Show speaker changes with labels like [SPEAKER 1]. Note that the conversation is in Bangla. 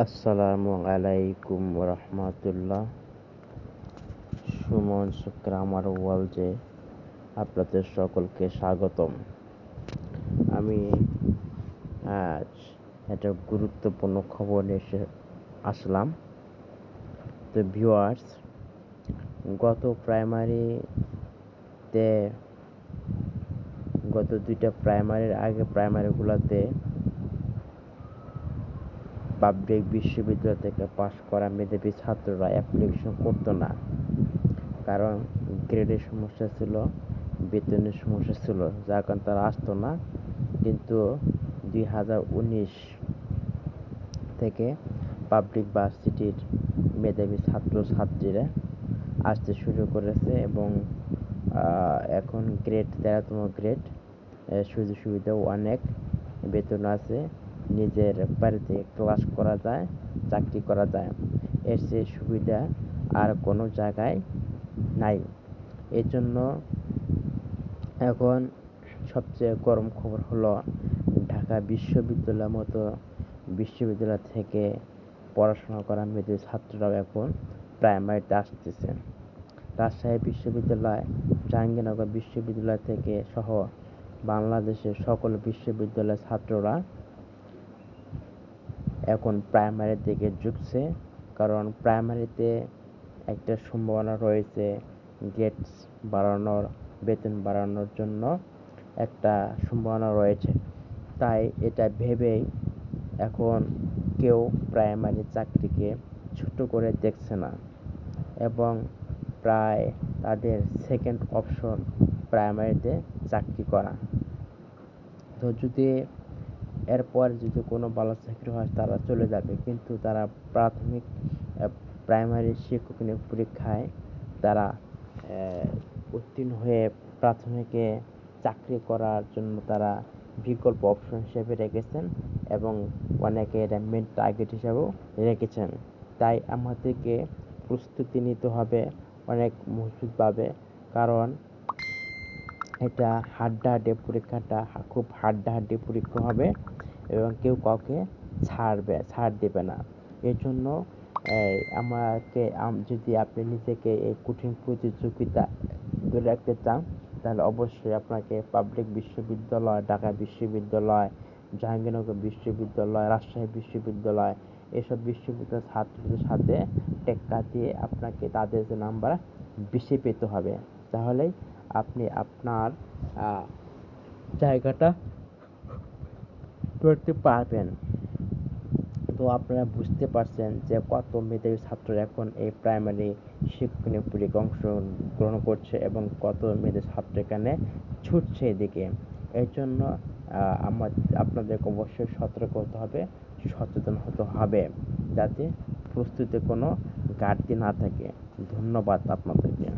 [SPEAKER 1] আসসালামু আলাইকুম রহমতুল্লাহ সুমন গ্রামার ওয়ার্ল্ডে আপনাদের সকলকে স্বাগতম। আমি আজ একটা গুরুত্বপূর্ণ খবর এসে আসলাম। তো ভিউয়ার্স গত প্রাইমারিতে, গত দুইটা প্রাইমারির আগে প্রাইমারিগুলোতে পাবলিক বিশ্ববিদ্যালয় থেকে পাশ করা মেধাবী ছাত্ররা অ্যাপ্লিকেশন করতো না। কারণ গ্রেডের সমস্যা ছিল, বেতনের সমস্যা ছিল, যার কারণে তারা আসতো না। কিন্তু দুই হাজার উনিশ থেকে পাবলিক ভার্সিটির মেধাবী ছাত্র ছাত্রীরা আসতে শুরু করেছে এবং এখন গ্রেড তেরোতম গ্রেড সুযোগ সুবিধাও অনেক বেতন আছে। নিজের বাড়িতে ক্লাস করা যায়, চাকরি করা যায়। এর চেয়ে সুবিধা আর কোনো জায়গায় নাই। এর জন্য এখন সবচেয়ে গরম খবর হলো ঢাকা বিশ্ববিদ্যালয়ের মতো বিশ্ববিদ্যালয় থেকে পড়াশোনা করা মেয়েদের ছাত্ররাও এখন প্রাইমারিতে আসতেছে। রাজশাহী বিশ্ববিদ্যালয়, জাহাঙ্গীরনগর বিশ্ববিদ্যালয় থেকে সহ বাংলাদেশের সকল বিশ্ববিদ্যালয়ের ছাত্ররা এখন প্রাইমারির দিকে ঝুঁকছে। কারণ প্রাইমারিতে একটা সম্ভাবনা রয়েছে গেটস বাড়ানোর, বেতন বাড়ানোর জন্য একটা সম্ভাবনা রয়েছে। তাই এটা ভেবেই এখন কেউ প্রাইমারি চাকরিকে ছোট করে দেখছে না এবং প্রায় তাদের সেকেন্ড অপশন প্রাইমারিতে চাকরি করা। তো যদি এরপর যদি কোনো ভালো চাকরি হয়, তারা চলে যাবে। কিন্তু তারা প্রাথমিক প্রাইমারি শিক্ষক নিয়োগ পরীক্ষায় তারা উত্তীর্ণ হয়ে প্রাথমিকে চাকরি করার জন্য তারা বিকল্প অপশন হিসেবে রেখেছেন এবং অনেকে এটা মেন টার্গেট হিসাবেও রেখেছেন। তাই আমাদেরকে প্রস্তুতি নিতে হবে অনেক মজবুতভাবে, কারণ এটা হাড্ডাহাড্ডি পরীক্ষাটা খুব হাড্ডাহাড্ডি পরীক্ষা হবে। এবং কেউ কাউকে ছাড়বে, ছাড় দেবে না। এর জন্য আমাকে যদি আপনি নিজেকে এই কঠিন প্রতিযোগিতা ধরে রাখতে চান, তাহলে অবশ্যই আপনাকে পাবলিক বিশ্ববিদ্যালয়, ঢাকা বিশ্ববিদ্যালয়, জাহাঙ্গীরনগর বিশ্ববিদ্যালয়, রাজশাহী বিশ্ববিদ্যালয়, এসব বিশ্ববিদ্যালয়ের ছাত্রদের সাথে টেক্কা দিয়ে আপনাকে তাদের যে নাম্বার বেশি পেতে হবে। তাহলেই আপনি আপনার জায়গাটা করতে পারবেন। তো আপনারা বুঝতে পারছেন যে কত মেধাবী ছাত্র এখন এই প্রাইমারি শিক্ষণীয় পরীক্ষা অংশগ্রহণ করছে এবং কত মেধাবী ছাত্র এখানে ছুটছে এদিকে। এর জন্য আমার, আপনাদেরকে অবশ্যই সতর্ক হতে হবে, সচেতন হতে হবে, যাতে প্রস্তুতিতে কোনো ঘাটতি না থাকে। ধন্যবাদ আপনাদেরকে।